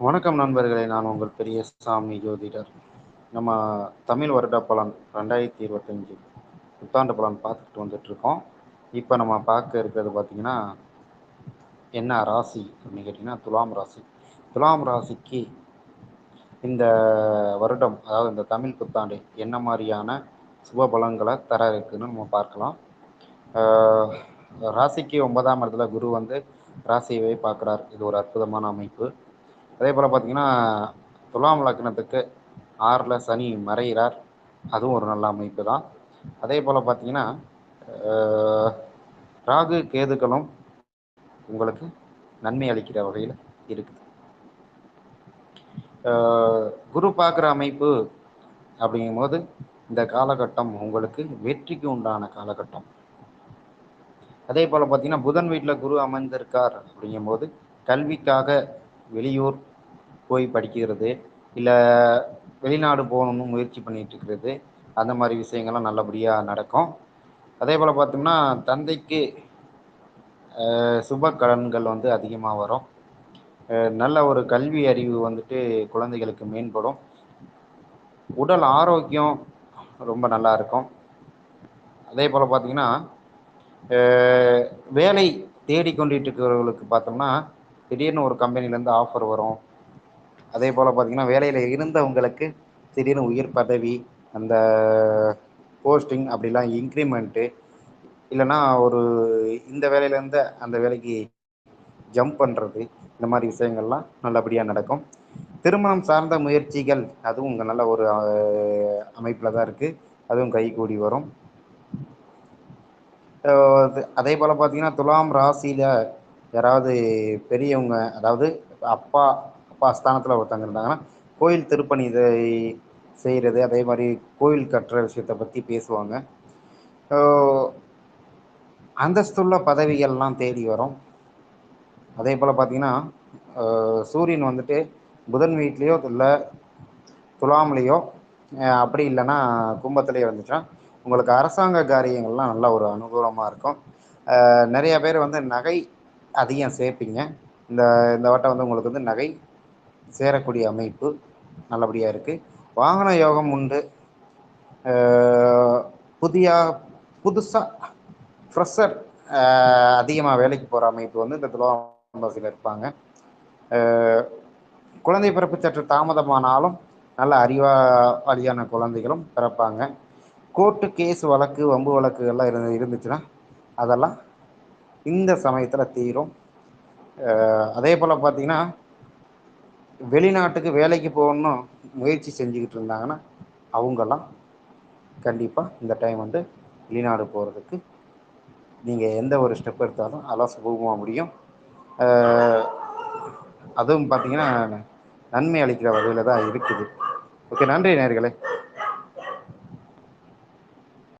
வணக்கம் நண்பர்களே நான் உங்கள் பெரிய சாமி ஜோதிடர். நம்ம தமிழ் வருட பலன் ரெண்டாயிரத்தி இருபத்தஞ்சு புத்தாண்டு பலன் பார்த்துட்டு வந்துட்ருக்கோம் இப்போ நம்ம பார்க்க இருக்கிறது பார்த்திங்கன்னா என்ன ராசி அப்படின்னு கேட்டிங்கன்னா துலாம் ராசி. துலாம் ராசிக்கு இந்த வருடம் அதாவது இந்த தமிழ் புத்தாண்டு என்ன மாதிரியான சுப பலன்களை தர இருக்குதுன்னு நம்ம பார்க்கலாம். ராசிக்கு ஒன்பதாம் இடத்துல குரு வந்து ராசியவே பார்க்குறார். இது ஒரு அற்புதமான அமைப்பு. அதே போல் பார்த்தீங்கன்னா துலாம் லக்னத்துக்கு ஆறில் சனி மறைகிறார் அதுவும் ஒரு நல்ல அமைப்பு தான் அதே போல் பார்த்தீங்கன்னா ராகு கேதுகளும் உங்களுக்கு நன்மை அளிக்கிற வகையில் இருக்குது. ஆஹ் குரு பார்க்குற அமைப்பு அப்படிங்கும்போது இந்த காலகட்டம் உங்களுக்கு வெற்றிக்கு உண்டான காலகட்டம். அதே போல் பார்த்தீங்கன்னா புதன் வீட்டில் குரு அமைந்திருக்கார் அப்படிங்கும்போது கல்விக்காக வெளியூர் போய் படிக்கிறது இல்லை வெளிநாடு போகணும்னு முயற்சி பண்ணிகிட்ருக்கிறது இருக்கிறது அந்த மாதிரி விஷயங்கள்லாம் நல்லபடியாக நடக்கும். அதே போல் பார்த்தோம்னா தந்தைக்கு சுப கடன்கள் வந்து அதிகமாக வரும். நல்ல ஒரு கல்வி அறிவு வந்துட்டு குழந்தைகளுக்கு மேம்படும். உடல் ஆரோக்கியம் ரொம்ப நல்லா இருக்கும். அதே போல் பார்த்தீங்கன்னா வேலை தேடிக்கொண்டிட்டு இருக்கிறவர்களுக்கு பார்த்தோம்னா திடீர்னு ஒரு கம்பெனிலேருந்து ஆஃபர் வரும். அதே போல் பார்த்தீங்கன்னா வேலையில் இருந்தவங்களுக்கு திடீர்னு உயர் பதவி அந்த போஸ்டிங் அப்படிலாம் இன்க்ரிமெண்ட்டு இல்லைன்னா ஒரு இந்த வேலையிலேருந்து அந்த வேலைக்கு ஜம்ப் பண்ணுறது இந்த மாதிரி விஷயங்கள்லாம் நல்லபடியாக நடக்கும். திருமணம் சார்ந்த முயற்சிகள் அதுவும் உங்கள் நல்ல ஒரு அமைப்பில் தான் இருக்குது அதுவும் கைகூடி வரும். அதே போல் பார்த்தீங்கன்னா துலாம் ராசியில் யாராவது பெரியவங்க அதாவது அப்பா அப்பா ஸ்தானத்தில் ஒருத்தவங்க இருந்தாங்கன்னா கோயில் திருப்பணி இதை செய்கிறது அதே மாதிரி கோயில் கட்டுற விஷயத்தை பற்றி பேசுவாங்க. அந்தஸ்துள்ள பதவிகள்லாம் தேடி வரும். அதே போல் பார்த்தீங்கன்னா சூரியன் வந்துட்டு புதன் வீட்லேயோ இல்லை துலாம்லேயோ அப்படி இல்லைன்னா கும்பத்துலேயோ இருந்துச்சுன்னா உங்களுக்கு அரசாங்க காரியங்கள்லாம் நல்ல ஒரு அனுகூலமாக இருக்கும். நிறையா நிறைய பேர் வந்து நகை அதிகம் சேர்ப்பீங்க. இந்த இந்த வட்டம் வந்து உங்களுக்கு வந்து நகை சேரக்கூடிய அமைப்பு நல்லபடியாக இருக்குது வாகன யோகம் உண்டு. புதிய புதுசாக ஃப்ரெஷர் அதிகமாக வேலைக்கு போகிற அமைப்பு வந்து இந்த துலாம் இருப்பாங்க. குழந்தை பிறப்பு சற்று தாமதமானாலும் நல்ல அறிவாளியான குழந்தைகளும் பிறப்பாங்க. கோர்ட்டு கேஸ் வழக்கு வம்பு வழக்குகள்லாம் இருந்து இருந்துச்சுன்னா அதெல்லாம் இந்த சமயத்தில் தீரும். அதே போல் பார்த்தீங்கன்னா வெளிநாட்டுக்கு வேலைக்கு போகணும் முயற்சி செஞ்சுக்கிட்டு இருந்தாங்கன்னா அவங்கெல்லாம் கண்டிப்பாக இந்த டைம் வந்து வெளிநாடு போகிறதுக்கு நீங்கள் எந்த ஒரு ஸ்டெப் எடுத்தாலும் அதெல்லாம் சுபமாக முடியும் அதுவும் பார்த்தீங்கன்னா நன்மை அளிக்கிற வகையில் தான் இருக்குது. ஓகே நன்றி நேர்களே.